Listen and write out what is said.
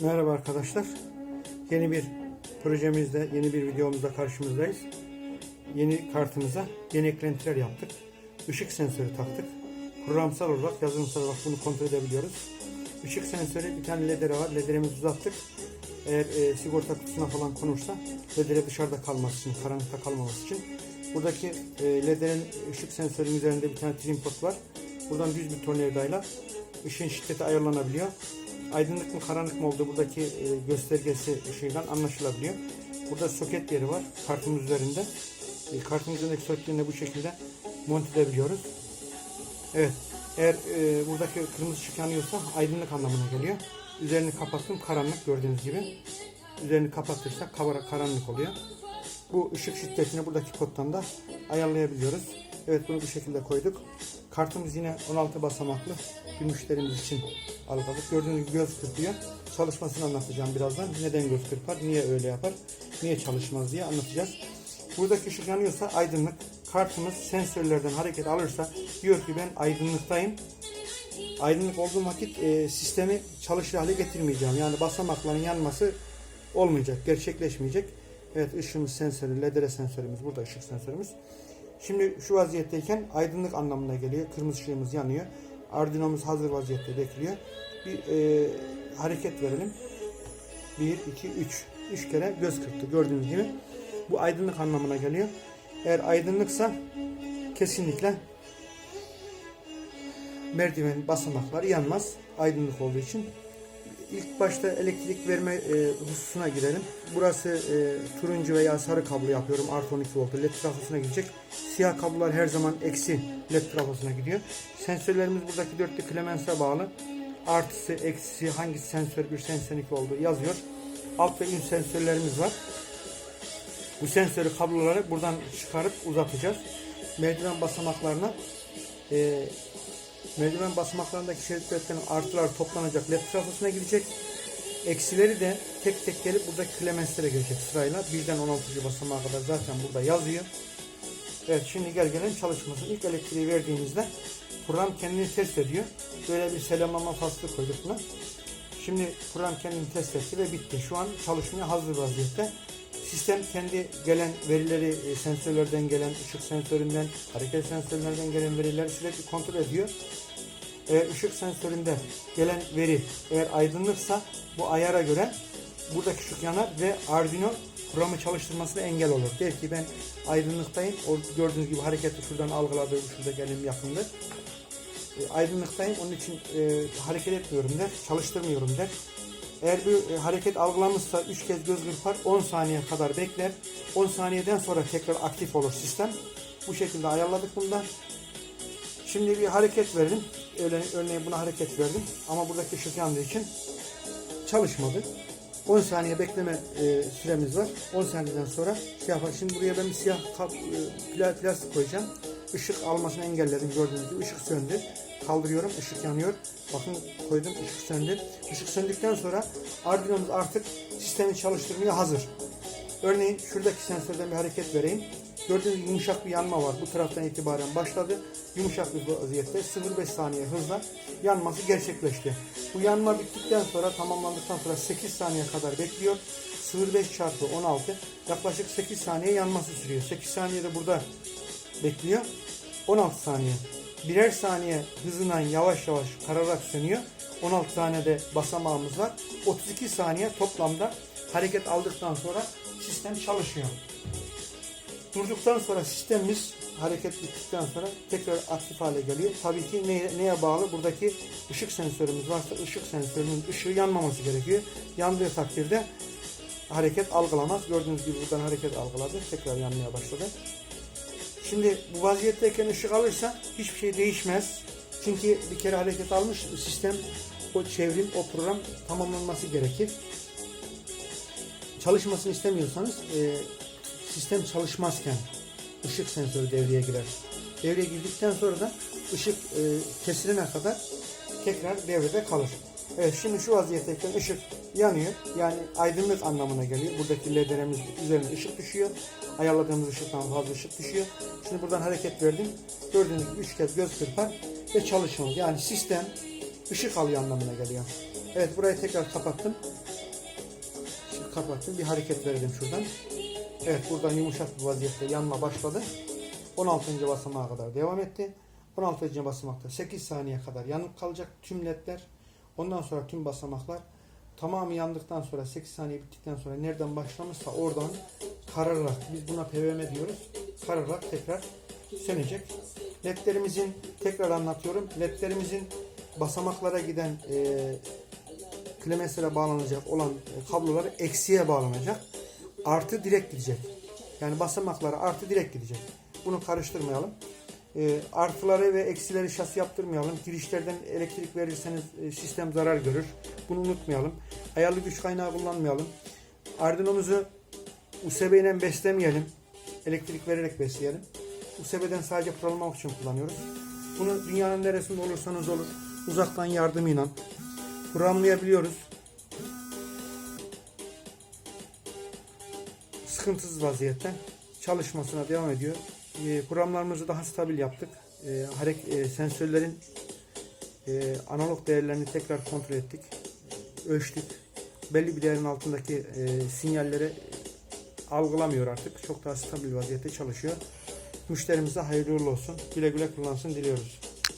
Merhaba arkadaşlar. Yeni bir projemizde, yeni bir videomuzda karşımızdayız. Yeni kartımıza yeni eklentiler yaptık. Işık sensörü taktık. Programsal olarak, yazılımsal olarak bunu kontrol edebiliyoruz. Işık sensörü bir tane ledere var. Lederimizi uzattık. Eğer e, sigorta kutusuna falan konursa ledere dışarıda kalması için, karanlıkta kalmaması için. Buradaki e, lederin ışık sensörünün üzerinde bir tane trim pot var. Buradan düz bir tornavidayla ışığın şiddeti ayarlanabiliyor aydınlık mı karanlık mı olduğu buradaki e, göstergesi ışığından anlaşılabiliyor. Burada soket yeri var kartımız üzerinde. E, kartın üzerindeki soketlerini bu şekilde monte edebiliyoruz. Evet. Eğer e, buradaki kırmızı ışık yanıyorsa aydınlık anlamına geliyor. Üzerini kapattım karanlık gördüğünüz gibi. Üzerini kapatırsak kavara karanlık oluyor. Bu ışık şiddetini buradaki koddan da ayarlayabiliyoruz. Evet bunu bu şekilde koyduk. Kartımız yine 16 basamaklı bir müşterimiz için algıladık. Gördüğünüz gibi göz kırpıyor. Çalışmasını anlatacağım birazdan. Neden göz kırpar, niye öyle yapar, niye çalışmaz diye anlatacağız. Buradaki ışık yanıyorsa aydınlık. Kartımız sensörlerden hareket alırsa diyor ki ben aydınlıktayım. Aydınlık olduğu vakit e, sistemi çalışır hale getirmeyeceğim. Yani basamakların yanması olmayacak, gerçekleşmeyecek. Evet ışığımız sensörü, LEDR sensörümüz burada ışık sensörümüz. Şimdi şu vaziyetteyken aydınlık anlamına geliyor. Kırmızı ışığımız yanıyor. Arduino'muz hazır vaziyette bekliyor. Bir e, hareket verelim. 1, 2, 3. 3 kere göz kırptı gördüğünüz gibi. Bu aydınlık anlamına geliyor. Eğer aydınlıksa kesinlikle merdiven basamakları yanmaz. Aydınlık olduğu için. İlk başta elektrik verme e, hususuna girelim. Burası e, turuncu veya sarı kablo yapıyorum. Artı 12 volt led trafosuna gidecek. Siyah kablolar her zaman eksi led trafosuna gidiyor. Sensörlerimiz buradaki dörtlü Clemens'e bağlı. Artısı, eksisi, hangi sensör bir sensonik olduğu yazıyor. Alt ve ün sensörlerimiz var. Bu sensörü kabloları buradan çıkarıp uzatacağız. Merdiven basamaklarına e, merdiven basamaklarındaki şeritlerin artılar toplanacak led trafosuna gidecek. Eksileri de tek tek gelip buradaki klemenslere gelecek sırayla. Birden 16. basamağa kadar zaten burada yazıyor. Evet şimdi gel gelen çalışması. İlk elektriği verdiğimizde program kendini test ediyor. Böyle bir selamlama faslı koyduk buna. Şimdi program kendini test etti ve bitti. Şu an çalışmaya hazır vaziyette. Sistem kendi gelen verileri e, sensörlerden gelen, ışık sensöründen, hareket sensörlerden gelen verileri sürekli kontrol ediyor. Eğer ışık sensöründe gelen veri eğer aydınlıksa bu ayara göre buradaki ışık yanar ve Arduino programı çalıştırmasına engel olur. Der ki ben aydınlıktayım. O gördüğünüz gibi hareketi şuradan algıladı. Şurada gelim yakındır. E, aydınlıktayım. Onun için e, hareket etmiyorum der. Çalıştırmıyorum der. Eğer bir e, hareket algılamışsa 3 kez göz kırpar 10 saniye kadar bekler. 10 saniyeden sonra tekrar aktif olur sistem. Bu şekilde ayarladık bundan. Şimdi bir hareket verelim. Örneğin, buna hareket verdim. Ama buradaki ışık yandığı için çalışmadı. 10 saniye bekleme e, süremiz var. 10 saniyeden sonra şey yapar. Şimdi buraya ben bir siyah kap, e, pla- plastik koyacağım. Işık almasını engelledim gördüğünüz gibi. Işık söndü. Kaldırıyorum. ışık yanıyor. Bakın koydum. ışık söndü. Işık söndükten sonra Arduino'muz artık sistemi çalıştırmaya hazır. Örneğin şuradaki sensörden bir hareket vereyim. Gördüğünüz yumuşak bir yanma var. Bu taraftan itibaren başladı. Yumuşak bir vaziyette 0,5 saniye hızla yanması gerçekleşti. Bu yanma bittikten sonra tamamlandıktan sonra 8 saniye kadar bekliyor. 0,5 çarpı 16 yaklaşık 8 saniye yanması sürüyor. 8 saniyede burada bekliyor. 16 saniye. Birer saniye hızından yavaş yavaş kararak sönüyor. 16 tane de basamağımız var. 32 saniye toplamda hareket aldıktan sonra sistem çalışıyor. Durduktan sonra sistemimiz hareket bittikten sonra tekrar aktif hale geliyor. Tabii ki neye, neye bağlı? Buradaki ışık sensörümüz varsa ışık sensörünün ışığı yanmaması gerekiyor. Yandığı takdirde hareket algılamaz. Gördüğünüz gibi buradan hareket algıladı. Tekrar yanmaya başladı. Şimdi bu vaziyetteyken ışık alırsa hiçbir şey değişmez. Çünkü bir kere hareket almış sistem o çevrim, o program tamamlanması gerekir. Çalışmasını istemiyorsanız e, sistem çalışmazken ışık sensörü devreye girer. Devreye girdikten sonra da ışık e, kesilene kadar tekrar devrede kalır. Evet şimdi şu vaziyetteyken ışık yanıyor. Yani aydınlık anlamına geliyor. Buradaki ledlerimiz üzerine ışık düşüyor. Ayarladığımız ışıktan fazla ışık düşüyor. Şimdi buradan hareket verdim. Gördüğünüz gibi 3 kez göz kırpar ve çalışıyor. Yani sistem ışık alıyor anlamına geliyor. Evet burayı tekrar kapattım. kapattım. Bir hareket verdim şuradan. Evet buradan yumuşak bir vaziyette yanma başladı. 16. basamağa kadar devam etti. 16. basamakta 8 saniye kadar yanıp kalacak tüm ledler. Ondan sonra tüm basamaklar tamamı yandıktan sonra 8 saniye bittikten sonra nereden başlamışsa oradan kararak biz buna PVM diyoruz. Kararak tekrar sönecek. Ledlerimizin tekrar anlatıyorum. Ledlerimizin basamaklara giden e, klemensere bağlanacak olan kabloları eksiye bağlanacak. Artı direkt gidecek. Yani basamaklara artı direkt gidecek. Bunu karıştırmayalım. E, artıları ve eksileri şasi yaptırmayalım. Girişlerden elektrik verirseniz e, sistem zarar görür. Bunu unutmayalım. Ayarlı güç kaynağı kullanmayalım. Arduino'muzu USB ile beslemeyelim. Elektrik vererek besleyelim. USB'den sadece programlamak için kullanıyoruz. Bunu dünyanın neresinde olursanız olur. Uzaktan yardımıyla programlayabiliyoruz. Sıkıntısız vaziyetten çalışmasına devam ediyor. E, programlarımızı daha stabil yaptık. E, harek, e, sensörlerin e, analog değerlerini tekrar kontrol ettik. Ölçtük. Belli bir değerin altındaki e, sinyalleri algılamıyor artık. Çok daha stabil vaziyette çalışıyor. Müşterimize hayırlı olsun. Güle güle kullansın diliyoruz.